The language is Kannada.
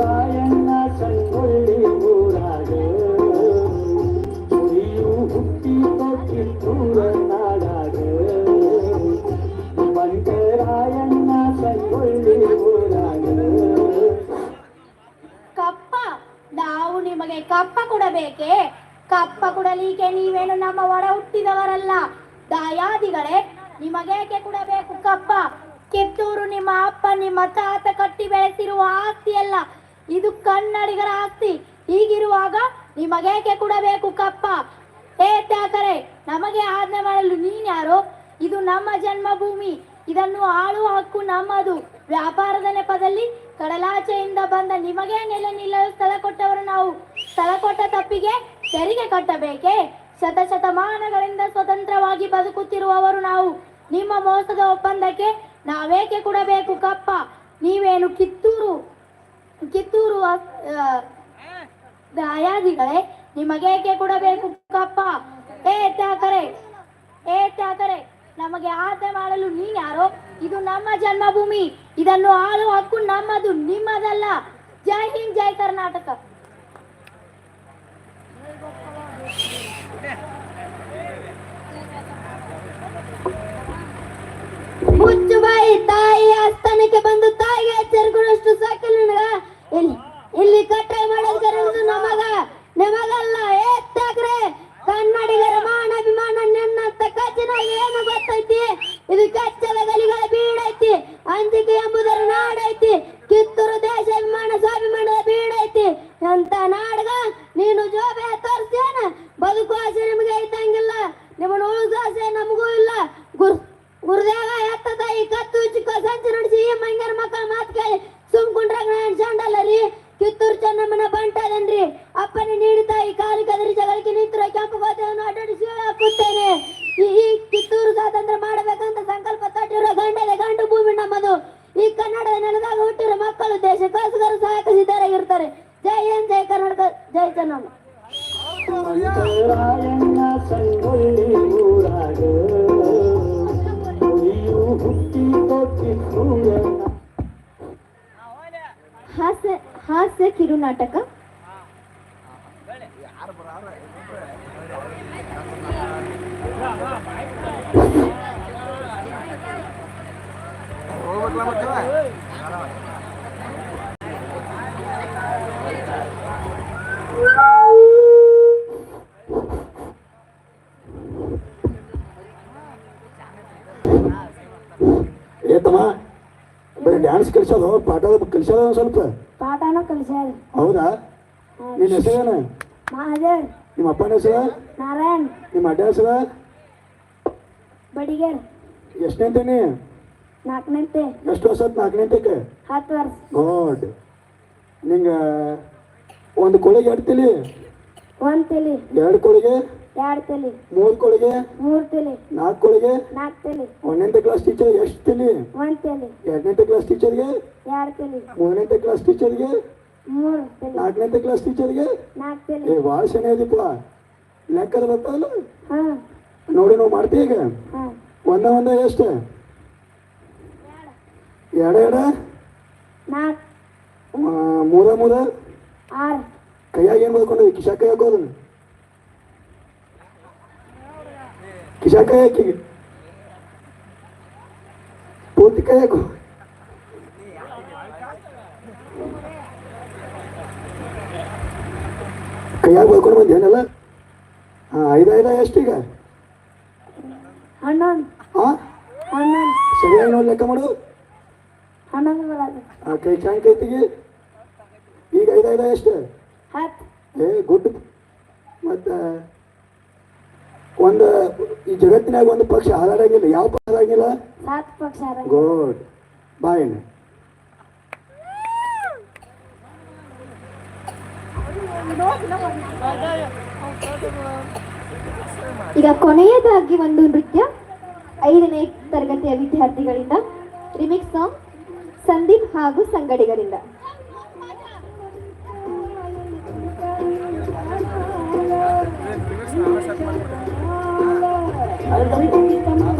ರಾಯಣ್ಣ ಹುಟ್ಟಿ ಕಪ್ಪ, ನಾವು ನಿಮಗೆ ಕಪ್ಪ ಕೊಡಬೇಕೆ? ಕಪ್ಪ ಕೊಡಲಿಕ್ಕೆ ನೀವೇನು ನಮ್ಮ ಒಡ ಹುಟ್ಟಿದವರಲ್ಲ? ದಾಯಾದಿಗಳೇ, ನಿಮಗೇಕೆ ಕೊಡಬೇಕು ಕಪ್ಪ? ಕಿತ್ತೂರು ನಿಮ್ಮ ಅಪ್ಪ ನಿಮ್ಮ ತಾತ ಕಟ್ಟಿ ಬೆಳೆಸಿರುವ ಆಸ್ತಿ ಅಲ್ಲ ಇದು ಕನ್ನಡಿಗರ ಆಸ್ತಿ ಹೀಗಿರುವಾಗ ನಿಮಗೇಕೆ ಕೊಡಬೇಕು ಕಪ್ಪ? ಏ ತ್ಯಾಕರೆ, ನಮಗೆ ಆಜ್ಞೆ ಮಾಡಲು ನೀನ್ಯಾರೋ ಇದು ನಮ್ಮ ಜನ್ಮಭೂಮಿ. ಇದನ್ನು ಆಳುವ ಹಕ್ಕು ನಮ್ಮದು. ವ್ಯಾಪಾರದ ನೆಪದಲ್ಲಿ ಕಡಲಾಚೆಯಿಂದ ಬಂದ ನಿಮಗೆ ನೆಲೆ ನಿಲ್ಲಲು ಸ್ಥಳ ಕೊಟ್ಟವರು ನಾವು. ಸ್ಥಳ ಕೊಟ್ಟ ತಪ್ಪಿಗೆ ತೆರಿಗೆ ಕಟ್ಟಬೇಕೆ? ಶತಶತಮಾನಗಳಿಂದ ಸ್ವತಂತ್ರವಾಗಿ ಬದುಕುತ್ತಿರುವವರು ನಾವು. ನಿಮ್ಮ ಮೋಸದ ಒಪ್ಪಂದಕ್ಕೆ ನಾವೇಕೆ ಕೊಡಬೇಕು ಕಪ್ಪ? ನೀವೇನು ಕಿತ್ತೂರು? ಕಿತ್ತೂರು ನಿಮಗೆ ಏಕೆ ಕೊಡಬೇಕು ಕಪ್ಪ? ಏ ತ್ಯಾಕರೆ ಏ ತ್ಯಾಕರೆ ನಮಗೆ ಆಸೆ ಮಾಡಲು ನೀನ್ಯಾರೋ ಇದು ನಮ್ಮ ಜನ್ಮಭೂಮಿ. ಇದನ್ನು ಆಳು ಹಕ್ಕು ನಮ್ಮದು, ನಿಮ್ಮದಲ್ಲ. ಜೈ ಹಿಂದ್, ಜೈ ಕರ್ನಾಟಕ. ಮುಚ್ಚು ಬಾಯಿ ಆಸ್ಥಾನಕ್ಕೆ ಬಂದು ತಾಯಿಗೆ ಸೇರ್ಕೊಳ್ಳೋಷ್ಟು ಸಾಕಿಲ್ಲ ನನಗ. ಇಲ್ಲಿ ಇಲ್ಲಿ ಕಟ್ಟಾಯ ಮಾಡೋದು ನಮಗ ನಿಮಗಲ್ಲ ಏ ಕನ್ನಡಿಗರ ಮಾನ, ಅಭಿಮಾನ ನೆನ್ನಂತ ಕಚ್ಚಿನ ಏನು ಗೊತ್ತೈತಿ? ಇದು ಕಚ್ಚಲ ಗಲಿಗಳ ಬೀಡೈತಿ ಅಂಜಿಕೆ ಎಂಬುದರ ನಾಡೈತಿ ಕಿತ್ತೂರು ದೇಶ ಅಭಿಮಾನ, ಸ್ವಾಭಿಮಾನದ ಬೀಡೈತಿ ಅಂತ ನಾಡಗ? ನೀನು ಜೋಬೆ ತೋರಿಸ್ತೇನ ಬದುಕು ಆಸೆ ನಿಮಗೆ ಐತಂಗಿಲ್ಲ ನಿಮ್ಮ ಉಳಿಸೋ ಆಸೆ ನಮಗೂ ಇಲ್ಲ. ಗುರು ಗುರುದೇವ ಎತ್ತ ತಾಯಿ ಕತ್ತು ಚಿಕ್ಕ ಸಂಚು ನಡೆಸಿ ಈ ಮಕ್ಕಳ ಮಾತು ಕೇಳಿ. ಸುಮ್ಕೊಂಡ್ರಾಗ ನಾನು ಚಂಡಲ್ಲ ರೀ ಕಿತ್ತೂರು ಚೆನ್ನಮ್ಮನ ಬಂಟದನ್ರಿ ಅಪ್ಪನ ನೀಡಿ ತಾಯಿ ಕಾಲು ಕದರಿ ಜಗಳಕ್ಕೆ ನಿಂತರ ಕೆಂಪು ಗೋತೆಯನ್ನು ಅಡ್ಡಾಡಿಸಿ ಹಾಕುತ್ತೇನೆ. ಈ ಈ ಕಿತ್ತೂರು ಸ್ವಾತಂತ್ರ್ಯ ಮಾಡಬೇಕಂತ ಸಂಕಲ್ಪ ತಟ್ಟಿರುವ ಗಂಡದ ಗಂಡು ಭೂಮಿ ನಮ್ಮದು. ಈ ಕನ್ನಡದ ನೆಲದಾಗ ಹುಟ್ಟಿರೋ ಮಕ್ಕಳು ದೇಶಕ್ಕೋಸ್ಕರ ಸಹಾಯಕ ಸಿದ್ಧರಾಗಿರ್ತಾರೆ ಜೈ ಹಿಂದ್ ಜೈ ಕರ್ನಾಟಕ, ಜೈ ಚೆನ್ನಮ್ಮ. ಹಾಸ್ಯ ಕಿರುನಾಟಕ? ಏ ತಮ್ಮ ಬರೀ ಡ್ಯಾನ್ಸ್ ಕಲಿಸೋದು ಪಾಠ ಕಲಿಸೋದು ಸ್ವಲ್ಪ. ಪಾಠನ ಕಲಿಸ್ಯಾರ ಹೌದಾ? ನಿನ್ನ ಹೆಸರೇನು ಮಹಾದೇವ್. ನಿಮ್ಮ ಅಪ್ಪನ ಹೆಸರು? ನಾರಾಯಣ್. ನಿಮ್ಮ ಅಡ್ಡ ಹೆಸರು? ಬಡಿಗೇರ್. ಎಷ್ಟನೇಂತೇನಿ ನಾಲ್ಕನಂತೆ. ಎಷ್ಟು ವರ್ಷ ನಾಲ್ಕನೇಂತಕ್ಕೆ? ಹತ್ತು ವರ್ಷ. ಗೋಡ್ ನಿಂಗ ಒಂದು ಕೋಳಿಗೆ ಎರಡು ತಲಿ? ಒಂದ್ ತಲಿ. ಎರಡು ಕೋಳಿಗೆ? ಎರಡ್ ತಲೆ ಮೂರು ಕೊಳಿಗೆ ಮೂರು ತಲೆ ನಾಲ್ಕು ಕೊಳಿಗೆ ನಾಲ್ಕು ತಲೆ ಒಂದನೇ ಕ್ಲಾಸ್ ಟೀಚರ್ ಎಷ್ಟು ತಲೆ ಒಂದು ತಲೆ ಎರಡನೇ ಕ್ಲಾಸ್ ಟೀಚರ್ಗೆ ಎರಡು ತಲೆ ಮೂರನೇ ಕ್ಲಾಸ್ ಟೀಚರ್ಗೆ ಮೂರು ತಲೆ ನಾಲ್ಕನೇ ಕ್ಲಾಸ್ ಟೀಚರ್ಗೆ ನಾಲ್ಕು ತಲೆ ಏ ಭಾಳ ಶನಿ ಇದೀಪ ಲೆಕ್ಕದ ಬರ್ತದಲ್ಲ ಹಾ. ನೋಡಿ ನಾವು ಮಾಡ್ತೀವಿ ಈಗ. ಒಂದ ಒಂದ ಎಷ್ಟು? ಎರಡು ಎರಡು ಮೂರ ಮೂರ? ಕೈಯಾಗ ಏನು ಬದ್ಕೊಂಡು ಕಿಶಾ ಕೈ ಹಾಕೋದು ಕಿಶಾ ಕೈ ಹಾಕಿ ಪೂರ್ತಿ ಕೈ ಹಾಕು ಕೈಯಾಗ ಬದ್ಕೊಂಡು ಬಂದೇನಲ್ಲ ಹಾಂ ಐದ ಐದ ಎಷ್ಟೀಗ ಸರಿಯಾಗಿ ನೋಡಿ ಲೆಕ್ಕ ಮಾಡು ಆ ಕೈ ಚಾಯ್ ಕೈ ತೆಗಿ ಈಗ ಐದ ಐದ ಎಷ್ಟು ಏ ಗುಡ್ ಮತ್ತು ಒಂದು ಈ ಜಗತ್ತಿನಾಗ ಒಂದು ಪಕ್ಷ ಹಾರಾಡಂಗಿಲ್ಲ ಯಾವ ಪಕ್ಷ ಆಗಿಲ್ಲ. ಗುಡ್ ಬಾಯ್ ಈಗ ಕೊನೆಯದಾಗಿ ಒಂದು ನೃತ್ಯ. ಐದನೇ ತರಗತಿಯ ವಿದ್ಯಾರ್ಥಿಗಳಿಂದ ರಿಮಿಕ್ಸ್ ಸಾಂಗ್ ಸಂದೀಪ್ ಹಾಗೂ ಸಂಗಡಿಗರಿಂದ. Thank you. Làm sao để?